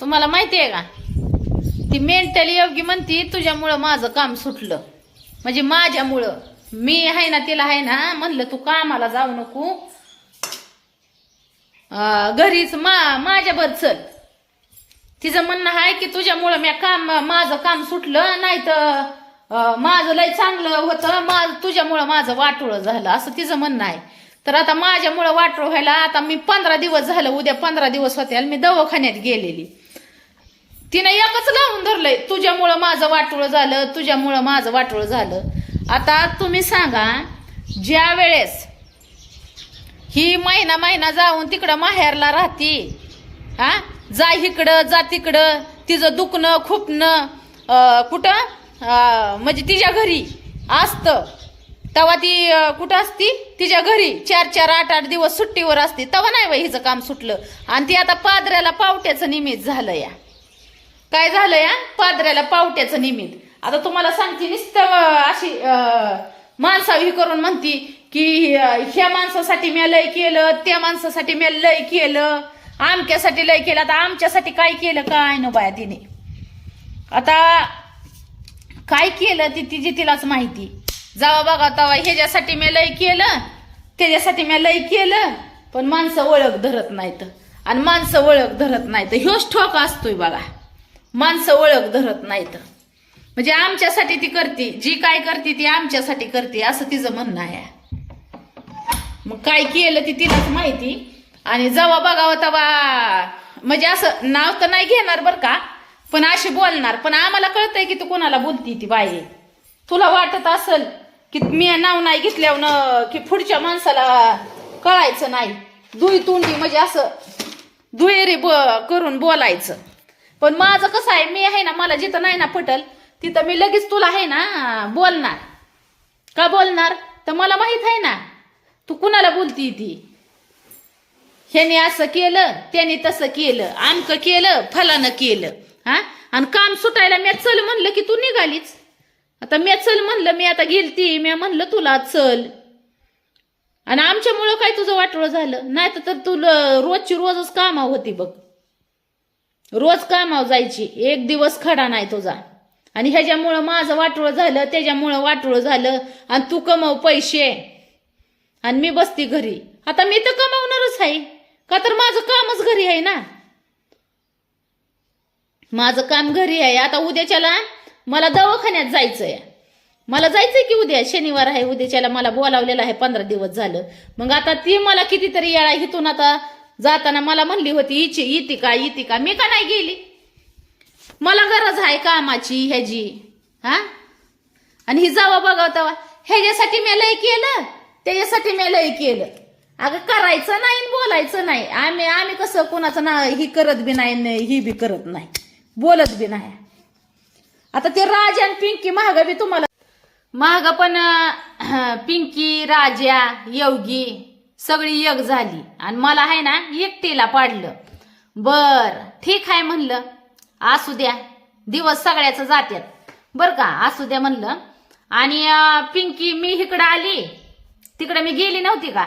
तुम्हाला माहिती आहे का? ती मेंटली योगी म्हणती तुझ्यामुळं माझं काम सुटलं. म्हणजे माझ्यामुळं. मी आहे ना तिला आहे ना म्हणलं तू कामाला जाऊ नको. घरीच मा माझ्यावर चल. तिचं म्हणणं आहे की तुझ्यामुळं मी काम माझं काम सुटलं. नाही तर माझं लय चांगलं होतं. माझं तुझ्यामुळं माझं वाटोळं झालं. असं तिचं म्हणणं आहे. तर आता माझ्यामुळं वाटोळ व्हायला आता मी पंधरा दिवस झालं. उद्या पंधरा दिवस होते मी दवाखान्यात गेलेली. तिने एकच लावून धरलंय तुझ्यामुळं माझं वाटोळं झालं तुझ्यामुळं माझं वाटोळं झालं. आता तुम्ही सांगा ज्या वेळेस ही महिना महिना जाऊन तिकडं माहेरला राहती हा? जा इकडं जा तिकडं तिचं दुखणं खुपणं कुठं? म्हणजे तिच्या घरी असतं. तेव्हा ती कुठं असती? तिच्या घरी. चार चार आठ आठ दिवस सुट्टीवर असते. तेव्हा नाही बाई हिचं काम सुटलं. आणि ती आता पादऱ्याला पावट्याचं निमित्त झालं या. काय झालं या पादऱ्याला पावट्याचं निमित्त. आता तुम्हाला सांगते नुसतं अशी अं, माणसावी करून म्हणती की ह्या माणसासाठी मी लय केलं त्या माणसासाठी मी लय केलं आमच्यासाठी लय केलं आता आमच्यासाठी काय केलं काय न बाया तिने. आता काय केलं ती तिची तिलाच माहिती. जावा बघा तवा ह्याच्यासाठी मी लय केलं त्याच्यासाठी मी लय केलं पण माणसं ओळख धरत नाहीत. आणि माणसं ओळख धरत नाहीत. ह्योच ठोका असतोय बघा. माणसं ओळख धरत नाहीत. म्हणजे आमच्यासाठी ती करते जी काय करते ती आमच्यासाठी करते असं तिचं म्हणणं आहे. मग काय केलं ती तिलाच माहिती. आणि जवा बघावं तवा म्हणजे असं नाव तर नाही घेणार बरं का पण अशी बोलणार. पण आम्हाला कळतंय की तू कोणाला बोलती ती बाई. तुला वाटत असल की मी नाव नाही घेतल्यावर की पुढच्या माणसाला कळायचं नाही. दुई तोंडी म्हणजे असं दुहेरी ब करून बोलायचं. पण माझं कसं आहे मी आहे ना मला जिथं नाही ना पटल तिथं मी लगेच तुला आहे ना बोलणार. का बोलणार? तर मला माहीत आहे ना तू कुणाला बोलती ती? ह्याने असं केलं त्याने तसं केलं आमकं केलं फलानं केलं हा? आणि काम सुटायला मी चल म्हणलं की तू निघालीच. आता मी चल म्हणलं मी आता गेलती मी म्हणलं तुला चल. आणि आमच्यामुळं काय तुझं वाटोळं झालं? नाही तर तुला रोजची रोजच कामा होती बघ. रोज कामाव जायची. एक दिवस खडा नाही तुझा. आणि ह्याच्यामुळं माझं वाटोळं झालं त्याच्यामुळं वाटोळं झालं आणि तू कमव पैसे. आणि मी बसती घरी. आता मी तर कमावणारच आहे. का तर माझं कामच घरी आहे ना? माझं काम घरी आहे. आता उद्याच्याला मला दवाखान्यात जायचंय. मला जायचंय की उद्या? शनिवार आहे उद्याच्याला मला बोलावलेलं आहे पंधरा दिवस झालं. मग आता ती मला कितीतरी येळा इथून आता जाताना मला म्हणली होती इची इती का इती का? मी का नाही गेली? मला गरज आहे कामाची ह्याची हा? आणि ही जावा बघा तेव्हा. ह्याच्यासाठी मी लय केलं त्याच्यासाठी मी लय केलं. अगं करायचं नाही आणि बोलायचं नाही. आम्ही आम्ही कसं कोणाचं ना ही करत बी नाही ही बी करत नाही. बोलत बी नाही. आता ते राजा आणि पिंकी महाग बी तुम्हाला महाग पण पिंकी राजा योगी सगळी यग झाली. आणि मला आहे ना एकटीला पाडलं. बर ठीक आहे म्हणलं. असू द्या. दिवस सगळ्याच जात्यात. बर का असू द्या म्हणलं. आणि पिंकी मी इकडं आली. तिकडे मी गेली नव्हती का?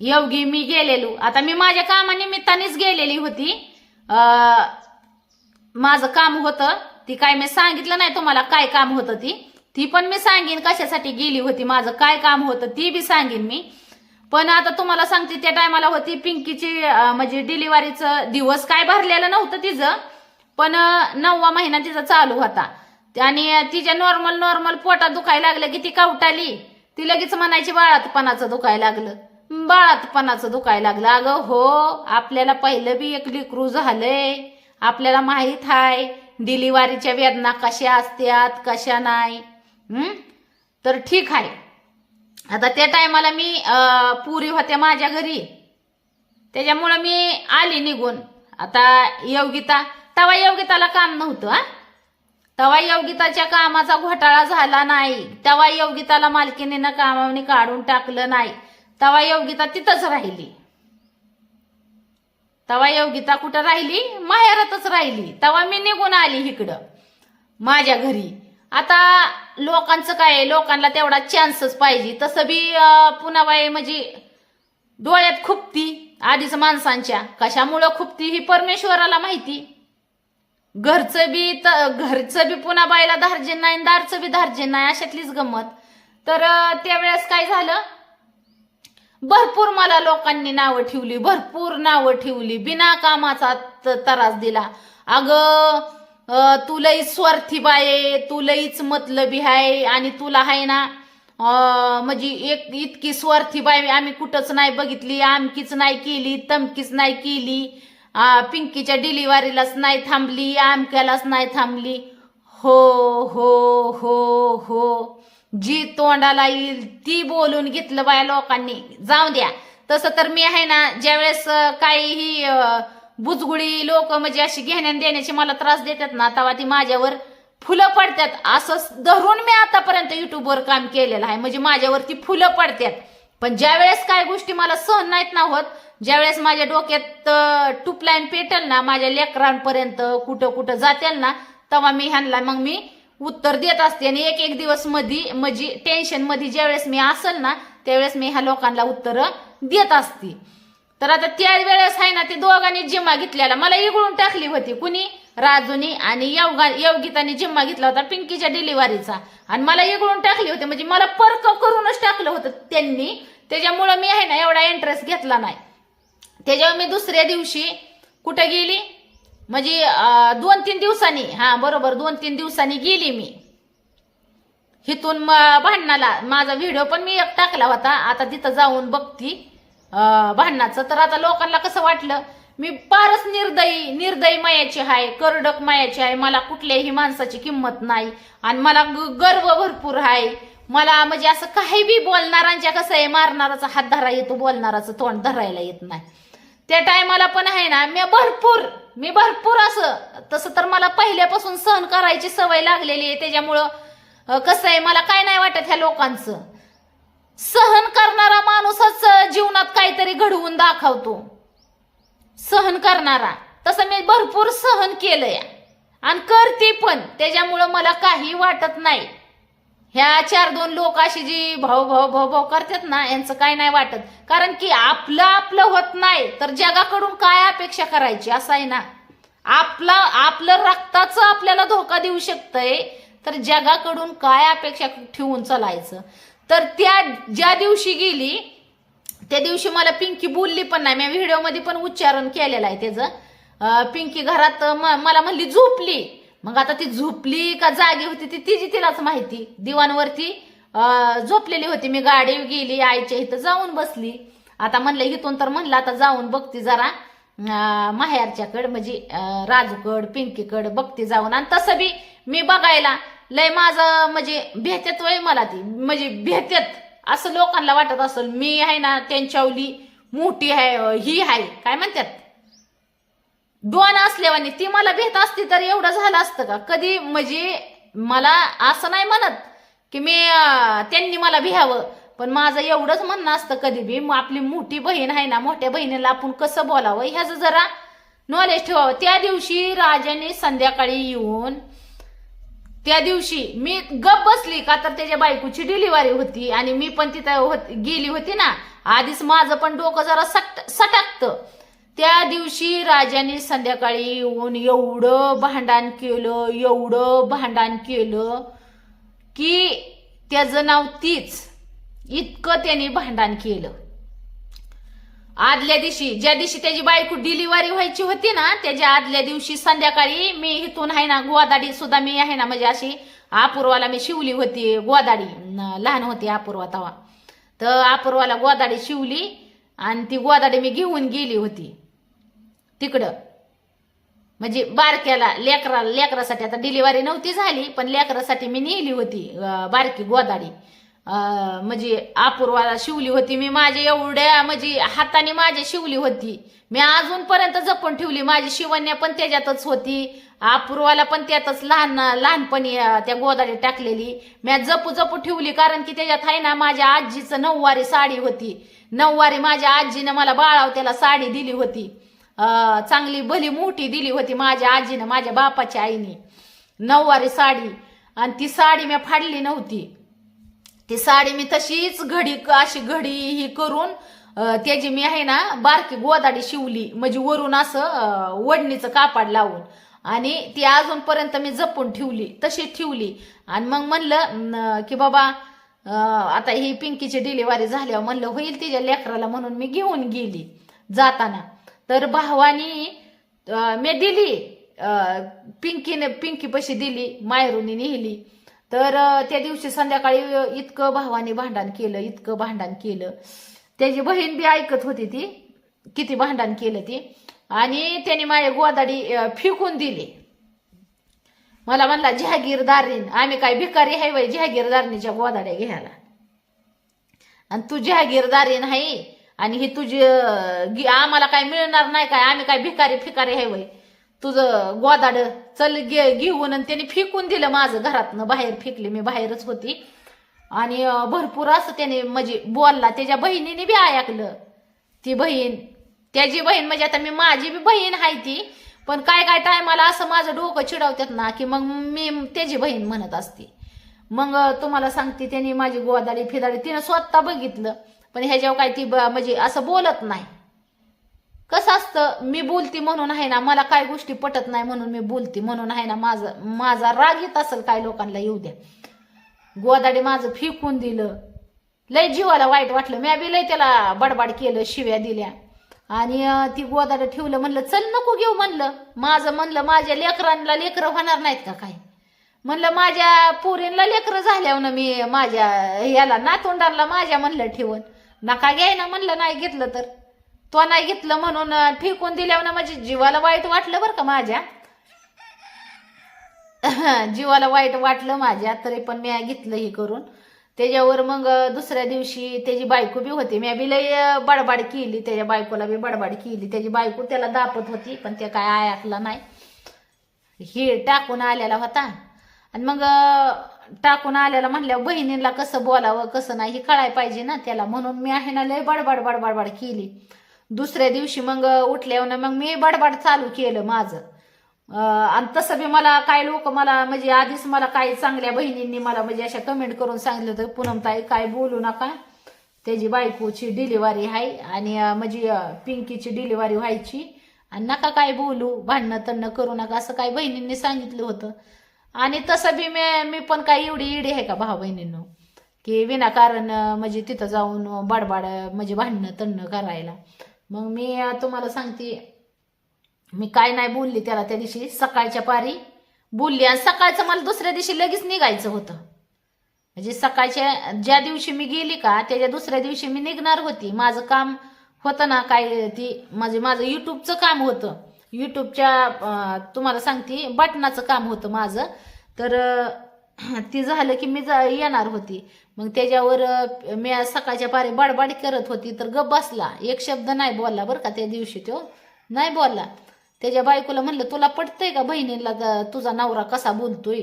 योगी मी गेलेलो. आता मी माझ्या कामानिमित्तानेच गेलेली होती. माझं काम होतं. ती काय मी सांगितलं नाही तुम्हाला काय काम होतं ती. ती पण मी सांगेन कशासाठी गेली होती. माझं काय काम होतं ती बी सांगेन मी. पण आता तुम्हाला सांगते त्या टायमाला होती पिंकीची म्हणजे डिलिव्हरीचं दिवस काय भरलेलं नव्हतं तिचं पण नववा महिना तिचा चालू होता. आणि तिच्या नॉर्मल नॉर्मल पोटात दुखायला लागलं की ती कावटाली. ती लगेच म्हणायची बाळातपणाचं दुखायला लागलं. बाळातपणाचं दुखायला लागलं. अगं हो आपल्याला पहिलं बी एक लिकरू झालंय. आपल्याला माहीत आहे डिलिव्हरीच्या वेदना कशा असतात कशा नाही. तर ठीक आहे. आता त्या टायमाला मी पुरी होत्या माझ्या घरी. त्याच्यामुळं मी आली निघून. आता योगिता तवा योगिताला काम नव्हतं हा? तवा योगिताच्या कामाचा घोटाळा झाला नाही. तवा योगिताला मालकीनीनं कामाने काढून टाकलं नाही. तवा योगिता तिथंच राहिली. तवा योगिता कुठं राहिली? माहेरातच राहिली. तवा मी निघून आली इकडं माझ्या घरी. आता लोकांचं काय आहे, लोकांना तेवढा चान्सच पाहिजे. तसं बी पुन्हा बाई म्हणजे डोळ्यात खुपती आधीच माणसांच्या. कशामुळं खुपती ही परमेश्वराला माहिती? घरचं बी घरचं बी पुन्हा बाईला धार्जिन नाही आणि दारचं बी धार्जिन नाही अशातलीच गंमत. तर त्यावेळेस काय झालं? भरपूर मला लोकांनी नावं ठेवली भरपूर नावं ठेवली. बिना कामाचा त- त्रास दिला. अगं तू लई स्वार्थी बाय आहे, तू लईच मतलबी आहे आणि तुला आहे ना म्हणजे एक इतकी स्वार्थी बाय आम्ही कुठंच नाही बघितली आमकीच नाही केली तमकीच नाही केली. पिंकीच्या डिलिव्हरीलाच नाही थांबली आमक्यालाच नाही थांबली. हो हो हो हो. जी तोंडाला येईल ती बोलून घेतलं बाया लोकांनी. जाऊ द्या. तसं तर मी आहे ना ज्यावेळेस काहीही बुजगुळी लोक म्हणजे अशी घेण्यान देण्याची मला त्रास देतात ना तेव्हा ती माझ्यावर फुलं पडतात. असं धरून मी आतापर्यंत युट्यूबवर काम केलेलं आहे. म्हणजे माझ्यावरती फुलं पडतात. पण ज्यावेळेस काय गोष्टी मला सहन नाहीत ना होत ज्यावेळेस माझ्या डोक्यात टूपलाईन पेटल ना माझ्या लेकरांपर्यंत कुठं कुठं जातील ना तेव्हा मी ह्यांना मग मी उत्तर देत असते. आणि एक एक दिवसमध्ये म्हणजे टेन्शनमध्ये ज्यावेळेस मी असेल ना त्यावेळेस मी ह्या लोकांना उत्तर देत असते. तर आता त्या वेळेस आहे ना ते दोघांनी जिम्मा घेतलेला. मला इगळून टाकली होती कुणी? राजूनी. आणि योगा योगिताने जिम्मा घेतला होता पिंकीच्या डिलिव्हरीचा. आणि मला इगळून टाकली होती. म्हणजे मला पर्क करूनच टाकलं होतं त्यांनी. त्याच्यामुळं मी आहे ना एवढा इंटरेस्ट घेतला नाही. त्याच्यावर मी दुसऱ्या दिवशी कुठं गेली? म्हणजे दोन तीन दिवसांनी. हा बरोबर दोन तीन दिवसांनी गेली मी. हिथून म- भांडणाला. माझा व्हिडिओ पण मी एक टाकला होता. आता तिथं जाऊन बघती. भांडणाचं. तर आता लोकांना कसं वाटलं? मी फारच निर्दयी निर्दयी मायाची आहे करडक मायाची आहे मला कुठल्याही माणसाची किंमत नाही. आणि मला ग- गर्व भरपूर आहे मला म्हणजे असं काही बी बोलणारांच्या कसं आहे मारणाराचा हात धरा येतो बोलणाराचं तोंड धरायला येत नाही. त्या टायमाला पण आहे ना मी भरपूर मी भरपूर असं तसं तर मला पहिल्यापासून सहन करायची सवय लागलेली आहे. त्याच्यामुळं कसं आहे मला काय नाही वाटत ह्या लोकांचं. सहन करणारा माणूसच जीवनात काहीतरी घडवून दाखवतो. सहन करणारा. तसं मी भरपूर सहन केलंय. आणि करते पण. त्याच्यामुळं मला काही वाटत नाही. ह्या चार दोन लोक अशी जी भाऊ भाऊ भाऊ भाऊ करतात ना यांचं काय नाही वाटत. कारण की आपलं आपलं होत नाही. तर जगाकडून काय अपेक्षा करायची? असं आहे ना. आपला आपलं रक्ताचं आपल्याला धोका देऊ शकतंय. तर जगाकडून काय अपेक्षा ठेवून चालायचं? तर त्या ज्या दिवशी गेली त्या दिवशी मला पिंकी बोलली पण नाही. मी व्हिडिओमध्ये पण उच्चारण केलेलं आहे त्याचं. पिंकी घरात मला म्हणली झोपली. मग आता ती झोपली का जागी होती ती तिची तिलाच माहिती. दिवाणवरती झोपलेली होती. मी गाडी गेली आईच्या इथं जाऊन बसली. आता म्हणलं इथून तर म्हणलं आता जाऊन बघती जरा. माहेरच्याकड माहेरच्याकडं म्हणजे राजूकड पिंकीकड बघते जाऊन. आणि तसं बी मी बघायला लय माझं म्हणजे भेटत वय मला ती. म्हणजे भेटत असं लोकांना वाटत असेल मी आहे ना त्यांच्यावली मोठी आहे ही आहे. काय म्हणतात? दोन असल्यावानी ती मला भेट असती तर एवढं झालं असतं का? कधी म्हणजे मला असं नाही म्हणत की मी त्यांनी मला भ्यावं. पण माझं एवढंच म्हणणं असतं कधी बी मग आपली मोठी बहीण आहे ना मोठ्या बहिणीला आपण कसं बोलावं? ह्याचं जरा नॉलेज ठेवावं. त्या दिवशी राजाने संध्याकाळी येऊन त्या दिवशी मी गप बसली का तर त्याच्या बायकोची डिलिव्हरी होती आणि मी पण तिथं होत- गेली होती ना आधीच माझं पण डोकं जरा सट सटाकतं. त्या दिवशी राजाने संध्याकाळी येऊन एवढं भांडण केलं एवढं भांडण केलं की त्याचं नाव तीच. इतकं त्याने भांडण केलं. आदल्या दिवशी ज्या दिवशी त्याची बायको डिलिव्हरी व्हायची होती ना त्याच्या आदल्या दिवशी संध्याकाळी मी इथून आहे ना गोदाडी सुद्धा मी आहे ना म्हणजे अशी अपूर्वाला मी शिवली होती गोदाडी लहान होती अपूर्वा तवा. तर अपूर्वाला गोदाडी शिवली आणि ती गोदाडी मी घेऊन गेली होती. तिकडं. म्हणजे बारक्याला लेकरा लेकरासाठी आता डिलिव्हरी नव्हती झाली पण लेकरासाठी मी नेली होती बारकी गोदाडी म्हणजे अपूर्वाला शिवली होती मी माझ्या एवढ्या म्हणजे हाताने माझ्या शिवली होती. मी अजूनपर्यंत जपून ठेवली माझी शिवण्या पण त्याच्यातच होती. अपूर्वाला पण त्यातच लहान लहानपणी त्या गोदाडी टाकलेली. मी जपू जपू ठेवली कारण की त्याच्यात आहे ना माझ्या आजीचं नऊवारी साडी होती. नऊवारी माझ्या आजीनं मला बाळावत्याला साडी दिली होती. चांगली भली मोठी दिली होती माझ्या आजीनं माझ्या बापाच्या आईने. नऊवारी साडी. आणि ती साडी मी फाडली नव्हती. ती साडी मी तशीच घडी अशी घडी ही करून त्याची मी आहे ना बारकी गोदाडी शिवली. म्हणजे वरून असं वडणीचं कापड लावून. आणि ती अजूनपर्यंत मी जपून ठेवली तशी ठेवली. आणि मग म्हणलं की बाबा आता ही पिंकीची डिलिव्हरी झाल्यावर म्हणलं होईल तिच्या लेकराला म्हणून मी घेऊन गेली जाताना. तर भावानी मी दिली. पिंकीने पिंकी पशी दिली मायरूनी नेली. तर त्या दिवशी संध्याकाळी इतकं भावाने भांडण केलं इतकं भांडण केलं. त्याची बहीण बी ऐकत होती ती किती भांडण केलं ती. आणि त्याने माझे गोदाडी फिकून दिली. मला म्हणला जहागीरदारीन आम्ही काय भिकारी आहे बाई जहागीरदारणीच्या गोदाड्या घ्यायला. आणि तू जहागीरदारीन आहे आणि ही तुझी गी- आम्हाला काय मिळणार नाही काय? आम्ही काय भिकारी फिकारी आहे वय तुझं गोदाड चल घे घेऊन आणि त्याने फेकून दिलं माझं घरातनं. बाहेर फेकले मी बाहेरच होती. आणि भरपूर असं त्याने म्हणजे बोलला. त्याच्या बहिणीने बी ऐकलं. ती बहीण त्याची बहीण म्हणजे आता मी माझी बी बहीण आहे ती. पण काय काय टायमाला असं माझं डोकं चिडवतात ना की मग मी त्याची बहीण म्हणत असते. मग तुम्हाला सांगते त्याने माझी गोदाडी फिदाडी तिनं स्वतः बघितलं. पण ह्याच्यावर काय ती ब- म्हणजे असं बोलत नाही. कसं असतं मी बोलती म्हणून आहे ना मला काय गोष्टी पटत नाही म्हणून मी बोलती म्हणून आहे ना माझं माझा राग येत असेल काय लोकांना येऊ द्या. गोदाडी माझं फेकून दिलं. लय जीवाला वाईट वाटलं. मी बी लय त्याला बडबड केलं शिव्या दिल्या. आणि ती गोदाडं ठेवलं म्हणलं चल नको घेऊ म्हणलं. माझं म्हणलं माझ्या लेकरांना लेकरं होणार नाहीत का काय? म्हणलं माझ्या पोरींना लेकरं झाल्यावर ना मी माझ्या याला नातोंडाला माझ्या म्हणलं ठेवून. नका घ्याय ना म्हणलं नाही घेतलं तर. तो नाही घेतलं म्हणून फेकून दिल्यावर ना माझ्या जीवाला वाईट वाटलं बरं का माझ्या? जीवाला वाईट वाटलं माझ्या तरी पण मी घेतलं हे करून. त्याच्यावर मग दुसऱ्या दिवशी त्याची बायको बी होती. मी बी लय बडबाड केली. त्याच्या बायकोला बी बडबाड केली. त्याची बायको त्याला दापत होती पण ते काय ऐकलं नाही. हे टाकून आलेला होता. आणि मग टाकून आलेला म्हणल्यावर बहिणीला कसं बोलावं कसं नाही हे कळायला पाहिजे ना त्याला. म्हणून मी आहे ना लय बडबड बडबड केली. दुसऱ्या दिवशी मग उठल्यावर मग मी बडबड चालू केलं माझं. आणि तसं बी मला काय लोक मला म्हणजे आधीच मला काही चांगल्या बहिणींनी मला म्हणजे अशा कमेंट करून सांगितलं होतं पूनमताई काय बोलू नका. त्याची बायकोची डिलिव्हरी आहे आणि म्हणजे पिंकीची डिलिव्हरी व्हायची. आणि नका काय बोलू भांडणं तणणं करू नका असं काही बहिणींनी सांगितलं होतं. आणि तसं बी मी मी पण काही एवढी इडी आहे का भाऊ बहिणींनो? की विनाकारण म्हणजे तिथं जाऊन बडबाड म्हणजे भांडणं तणणं करायला. मग मी तुम्हाला सांगते मी काय नाही बोलली त्याला त्या दिवशी सकाळच्या पारी बोलली आणि सकाळचं मला दुसऱ्या दिवशी लगेच निघायचं होतं. म्हणजे सकाळच्या ज्या दिवशी मी गेली का त्याच्या दुसऱ्या दिवशी मी निघणार होती. माझं काम होतं ना काय ती म्हणजे माझं युट्यूबचं काम होतं. युट्यूबच्या तुम्हाला सांगते बटनाचं काम होतं माझं. तर ती झालं की मी जा येणार होती. मग त्याच्यावर मी आज सकाळच्या पारे बाडबाड करत होती तर गप बसला. एक शब्द नाही बोलला बरं का त्या दिवशी तो. नाही बोलला. त्याच्या बायकोला म्हणलं तुला पटतंय का बहिणीला तुझा नवरा कसा बोलतोय?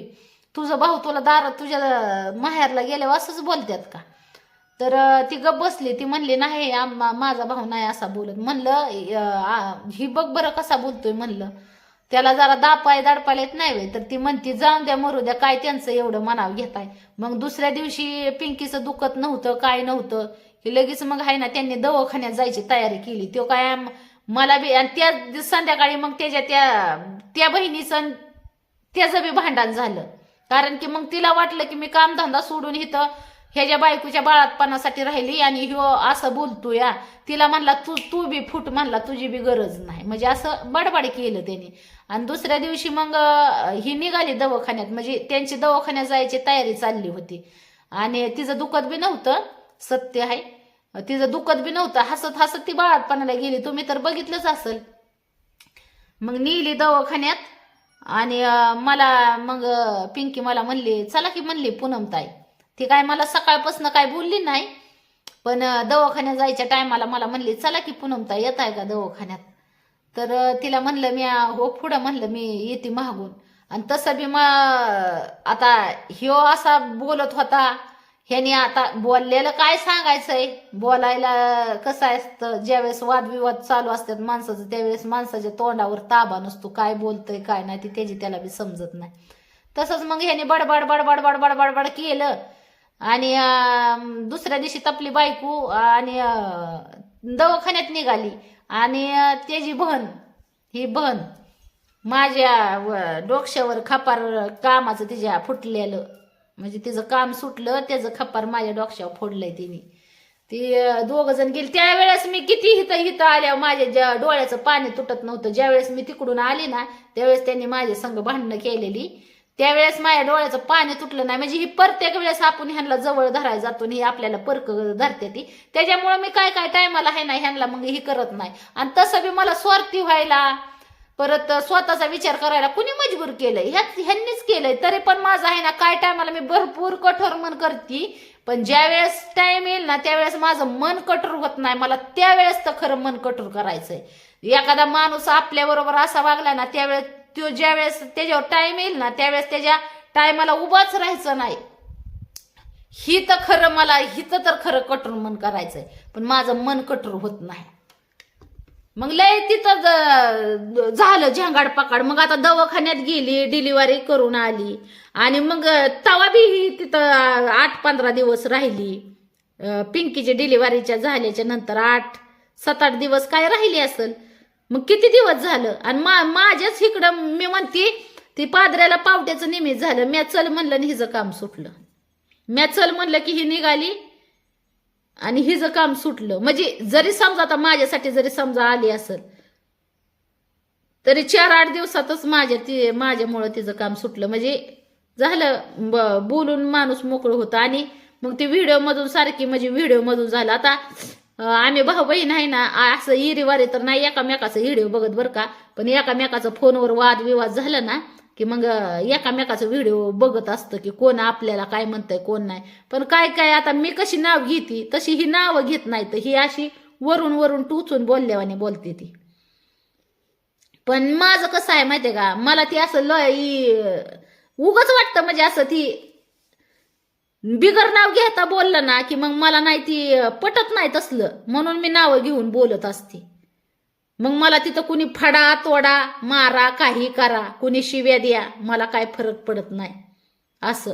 तुझा भाऊ तुला दारात तुझ्या माहेरला गेल्यावर असंच बोलतात का? तर ती गप बसली. ती म्हणली नाही आम्हा माझा भाऊ नाही असा बोलत. म्हणलं ही बघ बरं कसा बोलतोय. म्हणलं त्याला जरा दापाय दाडपायला येत नाही तर ती म्हणती जाऊन द्या मरू द्या काय त्यांचं एवढं मनाव घेताय? मग दुसऱ्या दिवशी पिंकीचं दुखत नव्हतं काय नव्हतं की लगेच मग आहे ना त्यांनी दवाखान्यात जायची तयारी केली. तो काय मला बी आणि त्या संध्याकाळी मग त्याच्या त्या त्या बहिणीचं त्याचं बी भांडण झालं. कारण की मग तिला वाटलं की मी कामधंदा सोडून इथं ह्याच्या बायकोच्या बाळातपणासाठी राहिली आणि ह्यो असं बोलतो या तिला म्हणला तू तू बी फुट म्हणला तुझी बी गरज नाही. म्हणजे असं बडबड केलं त्याने. आणि दुसऱ्या दिवशी मग ही निघाली दवाखान्यात. म्हणजे त्यांची दवाखान्यात जायची तयारी चालली होती. आणि तिचं दुखत बी नव्हतं सत्य आहे. तिचं दुखत बी नव्हतं हसत हसत ती बाळातपणाला गेली. तुम्ही तर बघितलंच असेल. मग नेली दवाखान्यात आणि मला मग पिंकी मला म्हणली चला की म्हणली पूनमताई ती काय मला सकाळपासून काय बोलली नाही. पण दवाखान्यात जायच्या टायमाला मला म्हणली चला की पुनमता येत आहे का दवाखान्यात? तर तिला म्हणलं मी हो पुढं म्हणलं मी येते मागून. आणि तसं बी मग आता ह्यो असा बोलत होता ह्याने आता बोललेलं काय सांगायचंय? बोलायला कसं असतं? ज्यावेळेस वादविवाद चालू असतात माणसाचं त्यावेळेस माणसाच्या तोंडावर ताबा नसतो काय बोलतंय काय नाही ते त्याची त्याला बी समजत नाही. तसंच मग ह्याने बडबड बडबड बडबड बडबड केलं. आणि दुसऱ्या दिवशी तपली बायको आणि दवाखान्यात निघाली. आणि त्याची बहन ही बहन माझ्या व- डोक्यावर खपार कामाचं तिच्या फुटलेलं. म्हणजे तिचं काम सुटलं त्याचं खपार माझ्या डोक्यावर फोडलंय तिने. ती दोघं जण गेली. त्यावेळेस मी किती हिथं हिथं आल्या माझ्या ज्या डोळ्याचं पाणी तुटत नव्हतं. ज्यावेळेस मी तिकडून आली ना त्यावेळेस त्यांनी माझ्या संघ भांडणं केलेली. त्यावेळेस माझ्या डोळ्याचं पाणी तुटलं नाही. म्हणजे ही प्रत्येक वेळेस आपण ह्यांना जवळ धरायला जातो ही आपल्याला परक धरते ती. त्याच्यामुळे मी काय काय टायमाला आहे ना ह्यांना मग ही करत नाही. आणि तसं बी मला स्वार्थी व्हायला परत स्वतःचा विचार करायला कुणी मजबूर केलंय? ह्याच ह्यांनीच केलंय. तरी पण माझं आहे ना काय टायमाला मी भरपूर कठोर मन करते. पण ज्या वेळेस टाइम येईल ना त्यावेळेस माझं मन कठोर होत नाही. मला त्यावेळेस तर खरं मन कठोर करायचंय. एखादा माणूस आपल्या बरोबर असा वागला ना त्यावेळेस तो ज्या वेळेस त्याच्यावर टाईम येईल ना त्यावेळेस त्याच्या टायमाला उभाच राहायचं नाही. ही तर खरं मला हिचं तर खरं कठोर मन करायचंय. पण माझं मन कठोर होत नाही. मग लय तिथं ज- झालं झंगाड पकाड. मग आता दवाखान्यात गेली डिलिव्हरी करून आली. आणि मग तवा बी ही तिथं आठ पंधरा दिवस राहिली. पिंकीच्या डिलिव्हरीच्या झाल्याच्यानंतर आठ सात आठ दिवस काय राहिली असेल? मग किती दिवस झालं? आणि मा माझ्याच इकडं मी म्हणते ती पादऱ्याला पावट्याचं निमित्त झालं. म्या चल म्हणलं आणि हिचं काम सुटलं. म्या चल म्हणलं की ही निघाली आणि हिचं काम सुटलं. म्हणजे जरी समजा आता माझ्यासाठी जरी समजा आली असेल तरी चार आठ दिवसातच माझ्या ती माझ्यामुळं तिचं काम सुटलं. म्हणजे झालं ब- बोलून माणूस मोकळं होतं. आणि मग ती व्हिडिओमधून सारखी म्हणजे व्हिडिओमधून झालं. आता आम्ही भाऊ बहीण आहे ना असं इरीवारे तर नाही एकामेकाचा व्हिडिओ बघत बरं का. पण एकामेकाचा फोनवर वादविवाद झाला ना की मग एकामेकाचं एकामेकाचा व्हिडिओ बघत असतं की कोण आपल्याला काय म्हणतंय कोण नाही. पण काय काय आता मी कशी नाव घेते तशी ही नावं घेत नाही तर ही अशी वरून वरून टुचून बोलल्यावाने बोलते ती. पण माझं कसं आहे माहितीये का मला ती असं लय उगच वाटतं म्हणजे असं ती बिगर नाव घेता बोललं ना की मग मला नाही ती पटत नाही तसलं. म्हणून मी नावं घेऊन बोलत असते. मग मला तिथं कुणी फडा तोडा मारा काही करा. कुणी शिव्या द्या. मला काय फरक पडत नाही. असं.